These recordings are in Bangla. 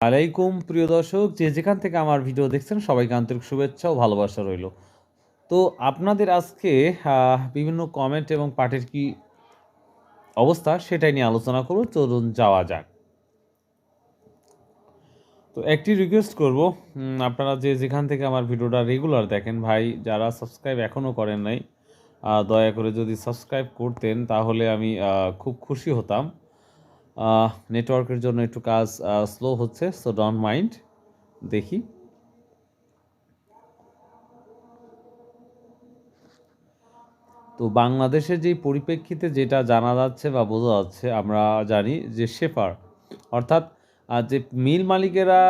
আলাইকুম, প্রিয় দর্শক। যে যেখান থেকে আমার ভিডিও দেখছেন, সবাইকে আন্তরিক শুভেচ্ছা ও ভালোবাসা রইল। তো আপনাদের আজকে বিভিন্ন কমেন্ট এবং পাঠের কি অবস্থা সেটাই নিয়ে আলোচনা করব। চলুন যাওয়া যাক। তো একটি রিকোয়েস্ট করব। আপনারা যে যেখান থেকে আমার ভিডিওটা রেগুলার দেখেন ভাই, যারা সাবস্ক্রাইব এখনও করেন নাই দয়া করে যদি সাবস্ক্রাইব করতেন, তাহলে আমি খুব খুশি হতাম। নেটওয়ার্কের জন্য একটু কাজ স্লো হচ্ছে সো ডোন্ট মাইন্ড দেখি। তো বাংলাদেশের যে পরিপ্রেক্ষিতে যেটা জানা যাচ্ছে বা বোঝা যাচ্ছে, আমরা জানি যে শেফার অর্থাৎ যে মিল মালিকেরা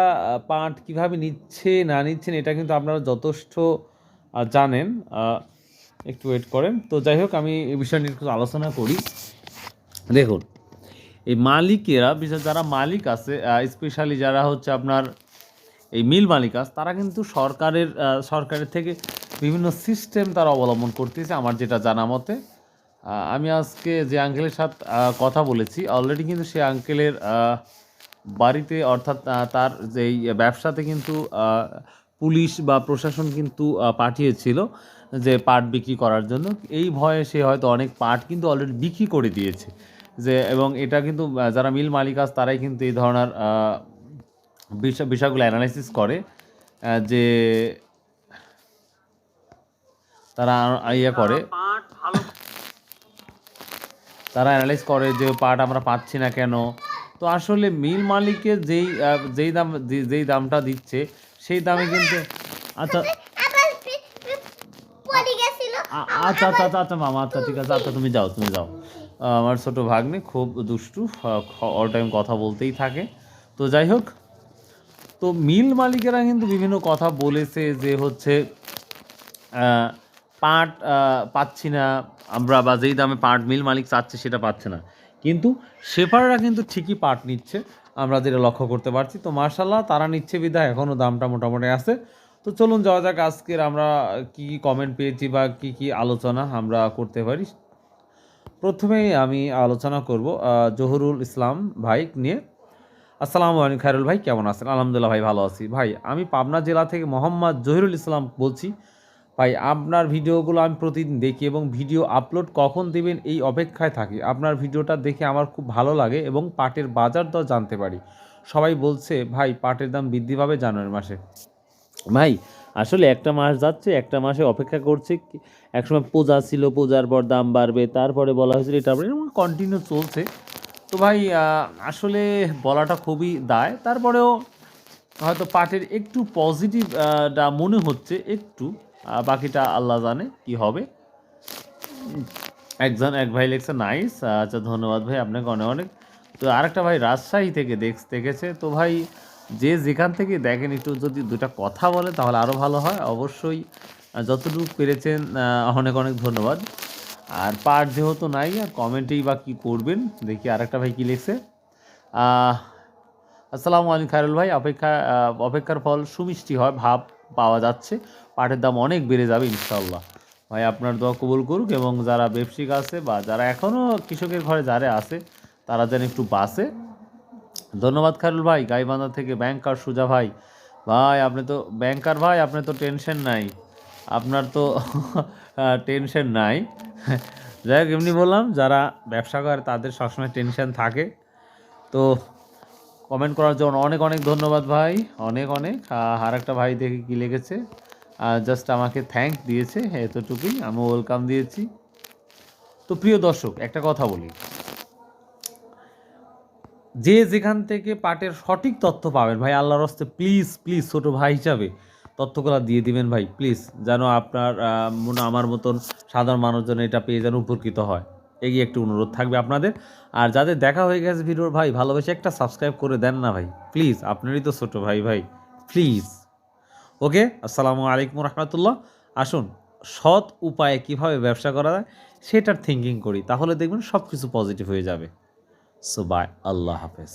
পাট কীভাবে নিচ্ছে, না নিচ্ছেন, এটা কিন্তু আপনারা যথেষ্ট জানেন। একটু ওয়েট করেন। তো যাই হোক, আমি এই বিষয় নিয়ে একটু আলোচনা করি। দেখুন এই মালিকেরা, বিশেষ যারা মালিক আছে স্পেশালি যারা হচ্ছে আপনার এই মিল মালিক আছে, তারা কিন্তু সরকারের সরকারের থেকে বিভিন্ন সিস্টেম তারা অবলম্বন করতেছে আমার যেটা জানা মতে। আমি আজকে যে আঙ্কেলের সাথে কথা বলেছি অলরেডি কিন্তু সে আঙ্কেলের বাড়িতে অর্থাৎ তার যেই ব্যবসাতে কিন্তু পুলিশ বা প্রশাসন কিন্তু পাঠিয়েছিল যে পাট বিক্রি করার জন্য। এই ভয়ে সে হয়তো অনেক পাট কিন্তু অলরেডি বিক্রি করে দিয়েছে। যে এবং এটা কিন্তু যারা মিল মালিক আছে তারাই কিন্তু এই ধরনের আহ, বিষয় বিষয়গুলো অ্যানালাইসিস করে যে তারা ইয়ে করে। তারা অ্যানালাইজ করে যে পাট আমরা পাচ্ছি না কেন? তো আসলে মিল মালিকের যেই যেই দাম যেই দামটা দিচ্ছে সেই দামে কিন্তু আচ্ছা। আচ্ছা আচ্ছা আচ্ছা আচ্ছা মামা আচ্ছা ঠিক আছে আচ্ছা তুমি যাও তুমি যাও। আমার ছোট ভাগ্নে খুব দুষ্টু অল টাইম কথা বলতেই থাকে। তো যাই হোক, তো মিল মালিকেরা কিন্তু বিভিন্ন কথা বলেছে যে হচ্ছে পাট পাচ্ছি না, আমরা বা যেই দামে পাট মিল মালিক চাচ্ছে সেটা পাচ্ছে না। কিন্তু শেফাররা কিন্তু ঠিকই পাট নিচ্ছে, আমরা যেটা লক্ষ্য করতে পারছি। তো মার্শাল্লাহ, তারা নিচ্ছে বিধায় এখনও দামটা মোটামুটি আছে। তো চলুন যাওয়া যাক আজকের আমরা কি কি কমেন্ট পেয়েছি বা কি কি আলোচনা আমরা করতে পারি। প্রথমেই আমি আলোচনা করব জহুরুল ইসলাম ভাই নিয়ে। আসসালামু আলাইকুম, খায়রুল ভাই, কেমন আছেন? আলহামদুলিল্লাহ ভাই, ভালো আছি। ভাই, আমি পাবনা জেলা থেকে মোহাম্মদ জহিরুল ইসলাম বলছি। ভাই, আপনার ভিডিওগুলো আমি প্রতিদিন দেখি এবং ভিডিও আপলোড কখন দিবেন এই অপেক্ষায় থাকি। আপনার ভিডিওটা দেখে আমার খুব ভালো লাগে এবং পাটের বাজার দর জানতে পারি। সবাই বলছে, ভাই, পাটের দাম বৃদ্ধি পাবে জানুয়ারি মাসে। ভাই আসলে একটা মাস যাচ্ছে, একটা মাসে অপেক্ষা করছে। একসময় পূজা ছিল, পূজার পর দাম বাড়বে, তারপরে বলা হয়েছিল এটা এরকম কন্টিনিউ চলছে। তো ভাই আসলে বলাটা খুবই দায়। তারপরেও হয়তো পাটের একটু পজিটিভ মনে হচ্ছে একটু। বাকিটা আল্লাহ জানে কি হবে। একজন, এক ভাই লিখছে নাইস আচ্ছা ধন্যবাদ ভাই, আপনাকে অনেক অনেক। তো আরেকটা ভাই রাজশাহী থেকে দেখ, দেখেছে। তো ভাই যে যেখান থেকে দেখেন একটু যদি দুটা কথা বলে, তাহলে আরও ভালো হয়। অবশ্যই যতটুকু পেরেছেন অনেক অনেক ধন্যবাদ। আর পার্ট যেহেতু নাই, আর কমেন্টেই বা কী করবেন, দেখি আরেকটা ভাই কী লিখছে। আসসালামু আলাইকুম খায়রুল ভাই, অপেক্ষা অপেক্ষার ফল সুমিষ্টি হয়, ভাব পাওয়া যাচ্ছে। পাটের দাম অনেক বেড়ে যাবে ইনশাল্লাহ ভাই, আপনার দোয়া কবুল করুক, এবং যারা ব্যবসায়িক আছে বা যারা এখনও কৃষকের ঘরে যারা আছে, তারা যেন একটু বাসে ধন্যবাদ খারুল ভাই, গাইবান্ধা থেকে ব্যাংকার সুজা ভাই। ভাই, আপনি তো ব্যাংকার ভাই, আপনি তো টেনশন নাই। আপনার তো টেনশন নাই। যাই হোক, এমনি বললাম, যারা ব্যবসা করে তাদের সবসময় টেনশন থাকে। তো কমেন্ট করার জন্য অনেক অনেক ধন্যবাদ ভাই, অনেক অনেক। আর একটা ভাই দেখে কি লিখেছে জাস্ট আমাকে থ্যাংক দিয়েছে, এতটুকুই। আমি ওয়েলকাম দিয়েছি। তো প্রিয় দর্শক, একটা কথা বলি। যে যেখান থেকে পাটের সঠিক তথ্য পাবেন, ভাই, আল্লাহর হস্তে প্লিজ প্লিজ ছোটো ভাই হিসাবে তথ্যগুলো দিয়ে দিবেন, ভাই প্লিজ যেন আপনার মনে আমার মতন সাধারণ মানুষজন এটা পেয়ে যেন উপকৃত হয়। এগিয়ে একটু অনুরোধ থাকবে আপনাদের। আর যাদের দেখা হয়ে গেছে ভিডিওর, ভাই, ভালোবেসে একটা সাবস্ক্রাইব করে দেন না, ভাই প্লিজ আপনারই তো ছোটো ভাই ভাই প্লিজ ওকে, আসসালামু আলাইকুম রহমতুল্লাহ। আসুন, সৎ উপায়ে কীভাবে ব্যবসা করা যায়, সেটার থিঙ্কিং করি, তাহলে দেখবেন সব কিছু পজিটিভ হয়ে যাবে। সো বাই আল্লাহ হাফেজ।